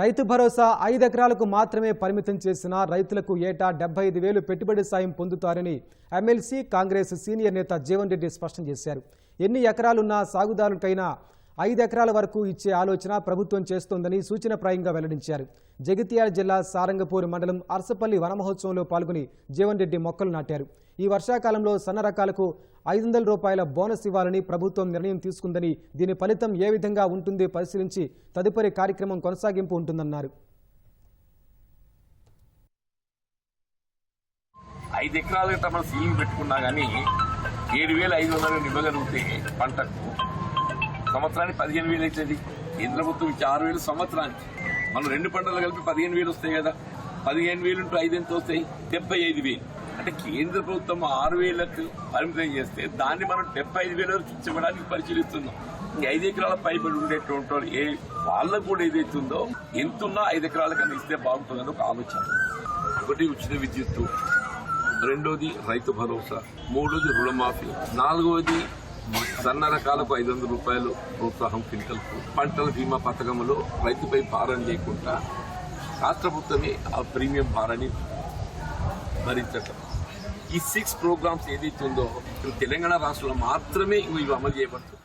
రైతు భరోసా ఐదు ఎకరాలకు మాత్రమే పరిమితం చేసిన రైతులకు ఏటా డెబ్బై ఐదు వేలు పెట్టుబడి సాయం పొందుతారని ఎమ్మెల్సీ కాంగ్రెస్ సీనియర్ నేత జీవన్ రెడ్డి స్పష్టం చేశారు. ఎన్ని ఎకరాలున్నా సాగుదారులకైనా ఐదు ఎకరాల వరకు ఇచ్చే ఆలోచన ప్రభుత్వం చేస్తోందని సూచనప్రాయంగా వెల్లడించారు. జగిత్యాల జిల్లా సారంగపూర్ మండలం అరసపల్లి వనమహోత్సవంలో పాల్గొని జీవన్ రెడ్డి మొక్కలు నాటారు. ఈ వర్షాకాలంలో సన్న రకాలకు ఐదు వందల రూపాయల బోనస్ ఇవ్వాలని ప్రభుత్వం నిర్ణయం తీసుకుందని దీని ఫలితం ఏ విధంగా ఉంటుందో పరిశీలించి తదుపరి కార్యక్రమం కొనసాగింపు ఉంటుందన్నారు. ఐదు ఎకరాల తమ సీలింగ్ పెట్టుకున్నా కానీ ఏడు వేల ఐదు వందలు నివ్వగలిగితే పంటకు సంవత్సరానికి పదిహేను వేలు అవుతుంది. కేంద్ర ప్రభుత్వం ఇచ్చే ఆరు వేలు సంవత్సరానికి. మనం రెండు పంటలు కలిపి పదిహేను వేలు వస్తాయి కదా. పదిహేను వేలు ఇంటూ ఐదు ఎంత వస్తాయి? డెబ్బై ఐదు వేలు. అంటే కేంద్ర ప్రభుత్వం ఆరు వేలకు పరిమితం చేస్తే దాన్ని మనం డెబ్బై ఐదు వేల వరకు ఇచ్చివ్వడానికి పరిశీలిస్తున్నాం. ఐదు ఎకరాల పైబడి ఉండేటువంటి వాళ్ళు ఏ వాళ్ళకు కూడా ఏదైతే ఉందో ఎంతున్నా ఐదు ఎకరాల కన్నా ఇస్తే బాగుంటుందని ఒక ఆలోచన. ఒకటి ఉచిత విద్యుత్తు. రెండోది రైతు భరోసా. మూడోది రుణమాఫీ. నాలుగోది సన్న రకాలకు ఐదు వందల రూపాయలు ప్రోత్సాహం క్వింటల్కు పంటల బీమా పథకంలో రైతుపై భారం లేకుండా రాష్ట్ర ప్రభుత్వమే ఆ ప్రీమియం భారాన్ని భరించటం. ఈ సిక్స్ ప్రోగ్రామ్స్ ఏదైతే ఉందో తెలంగాణ రాష్ట్రంలో మాత్రమే ఇవి అమలు చేయబడుతుంది